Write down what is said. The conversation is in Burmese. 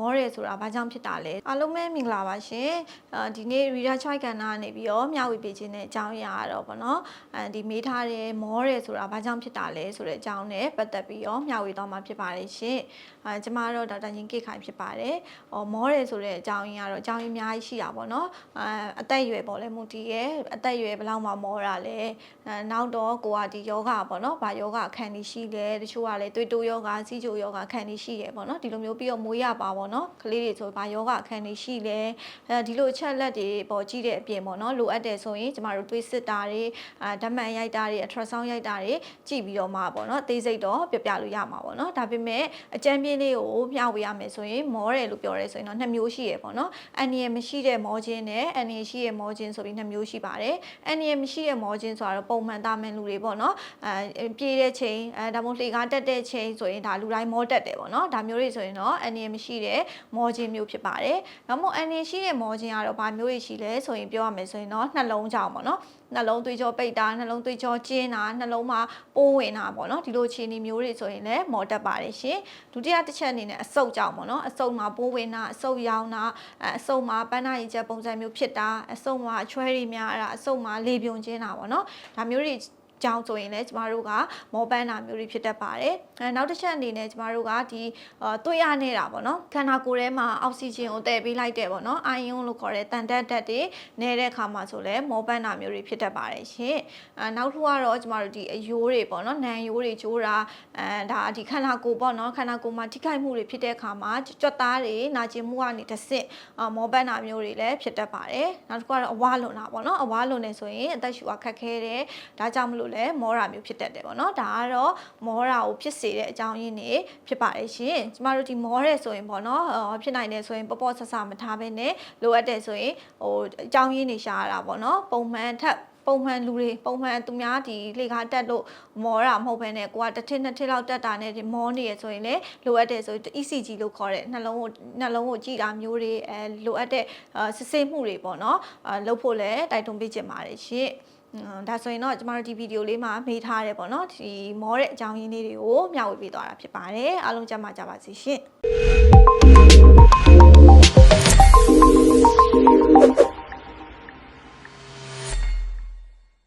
မောတယ်ဆိုတာဘာကြောင့်ဖြစ်တာလဲအားလုံးပဲမင်္ဂလာပါရှင်အာဒီနေ့ reader choice ကဏ္ဍကနေပြီးတော့မျှဝေပေးခြင်းတဲ့အကြောင်းအရာကတော့ဗောနော်အဲဒီမေးထားတဲ့မောတယ်ဆိုတာဘာကြောင့်ဖြစ်တာလဲဆိုတဲ့အကြောင်းနဲ့ပတ်သက်ပြီးတော့မျှဝေသွားမှာဖြစ်ပါတယ်ရှင်အာကျမတော့ဒေါက်တာညင်ကိခိုင်ဖြစ်ပါတယ်ဟောမောတယ်ဆိုတဲ့အကြောင်းရင်းကတော့အကြောင်းရင်းအများကြီးရှိတာဗောနော်အာအသက်အရွယ်ပေါ့လဲမူတည်ရဲ့အသက်အရွယ်ဘယ်လောက်မှမောတာလဲအဲနောက်တော့ကိုကဒီယောဂပေါ့နော်ဘာယောဂခံနေရှိလဲတချို့ကလည်းသွေးတိုးယောဂစီးချိုယောဂခံနေရှိရပေါ့နော်ဒီလိုမျိုးပြီးတော့မွေးရပါပေါ့နော်ကလေးတွေဆိုဘာယောဂခံနေရှိလဲအဲဒီလိုအချက်လက်တွေပေါ်ကြည့်တဲ့အပြင်ပေါ့နော်လိုအပ်တယ်ဆိုရင်ကျမတို့သွေးစစ်တာတွေအာဓာတ်မှန်ရိုက်တာတွေအထရာဆောင်းရိုက်တာတွေကြည့်ပြီးတော့မှပေါ့နော်အသေးစိတ်တော့ပြပြလို့ရမှာပေါ့နော်ဒါပေမဲ့အကြမ်းပြင်းလေးကိုမျှဝေရမယ်ဆိုရင်မောတယ်လို့ပြောရဲဆိုရင်တော့နှစ်မျိုးရှိရပေါ့နော်အန်နီယမရှိတဲ့မောခြင်းနဲ့အန်နီယရှိတဲ့မောခြင်းဆိုပြီးနှစ်မျိုးရှိပါတယ်အန်နီယမရှိတဲ့မောခြင်းဆိုတာတော့ပုံမှန်တာမန်လူတွေပေါ့နော်အဲပြေးတဲ့ချိန်အဲဒါမှမဟုတ်လှေကားတက်တဲ့ချိန်ဆိုရင်ဒါလူတိုင်းမောတက်တယ်ပေါ့နော်ဒါမျိုးတွေဆိုရင်တော့အန်နီယမရှိတဲ့မောခြင်းမျိုးဖြစ်ပါတယ်နောက်မို့အန်နီယရှိတဲ့မောခြင်းကတော့ဘာမျိုးတွေရှိလဲဆိုရင်ပြောရမယ်ဆိုရင်တော့နှလုံးကြောင့်ပေါ့နော်နှလုံးသွေးကြောပိတ်တာနှလုံးသွေးကြောကျဉ်းတာနှလုံးမှာပိုးဝင်တာပေါ့နော်ဒီလိုအခြေအနေမျိုးတွေဆိုရင်လည်းမောတက်ပါတယ်ရှင်ဒုတိယတစ်ချက်အနေနဲ့အဆုတ်ကြောင့်ပေါ့နော်အဆုတ်မှာပိုးဝင်တာအဆုတ်ရောင်တာအဲအဆုတ်မှာပန်းနာရီချက်ပုံစံမျိုးဖြစ်တာအဆုတ်မှာအချွဲတွေများတာအဆုတ်မှာလေပြုံကျင်းတာပေါ့နော်ဒါမျိုးတွေ ကြောင်းဆိုရင်လည်းကျမတို့ကမောပန်းတာမျိုးတွေဖြစ်တတ်ပါတယ်အဲနောက်တစ်ချက်အနေနဲ့ကျမတို့ကဒီအာသွေးရနေတာပေါ့နော်ခန္ဓာကိုယ်ထဲမှာအောက်ဆီဂျင်ကိုတည်ပေးလိုက်တယ်ပေါ့နော်အာယွန်းလို့ခေါ်တဲ့တန်တက်တက်တွေနေတဲ့အခါမှာဆိုလည်းမောပန်းတာမျိုးတွေဖြစ်တတ်ပါတယ်ရှင်အဲနောက်တစ်ခုကတော့ကျမတို့ဒီအယိုးတွေပေါ့နော်နံယိုးတွေကျိုးတာအဲဒါဒီခန္ဓာကိုယ်ပေါ့နော်ခန္ဓာကိုယ်မှာထိခိုက်မှုတွေဖြစ်တဲ့အခါမှာကြွက်သားတွေနာကျင်မှုကနေတစ်ဆင့်အာမောပန်းတာမျိုးတွေလည်းဖြစ်တတ်ပါတယ်နောက်တစ်ခုကတော့အဝါလွန်တာပေါ့နော်အဝါလွန်နေဆိုရင်အသက်ရှူရခက်ခဲတယ်ဒါကြောင့်မလို့လဲမောတာမျိုးဖြစ်တတ်တယ်ပေါ့နော်ဒါကတော့မောတာကိုဖြစ်စေတဲ့အကြောင်းရင်းတွေဖြစ်ပါတယ်ရှင်ကျမတို့ဒီမောတဲ့ဆိုရင်ပေါ့နော်အော်ဖြစ်နိုင်တယ်ဆိုရင်ပေါ့ပေါ့ဆဆမထားဘဲနဲ့လိုအပ်တယ်ဆိုရင်ဟိုအကြောင်းရင်းတွေရှာရတာပေါ့နော်ပုံမှန်ထက်ပုံမှန်လူတွေပုံမှန်သူများဒီလေကားတက်လို့မောတာမဟုတ်ဘဲနဲ့ကိုကတစ်ထစ်နှစ်ထစ်လောက်တက်တာနဲ့ဒီမောနေရဆိုရင်လေလိုအပ်တယ်ဆိုရင် ECG လို့ခေါ်တဲ့နှလုံးကိုနှလုံးကိုကြည့်တာမျိုးတွေအဲလိုအပ်တဲ့စစ်ဆေးမှုတွေပေါ့နော်အဲလုပ်ဖို့လည်းတိုက်တွန်းပေးချင်ပါတယ်ရှင်အင်း ဒါဆိုရင်တော့ကျမတို့ဒီဗီဒီယိုလေးမှာမေးထားတယ်ပေါ့နော်ဒီမောတဲ့အကြောင်းရင်းလေးတွေကိုမျှဝေပေးသွားတာဖြစ်ပါတယ်အားလုံးကျမကြပါစေရှင်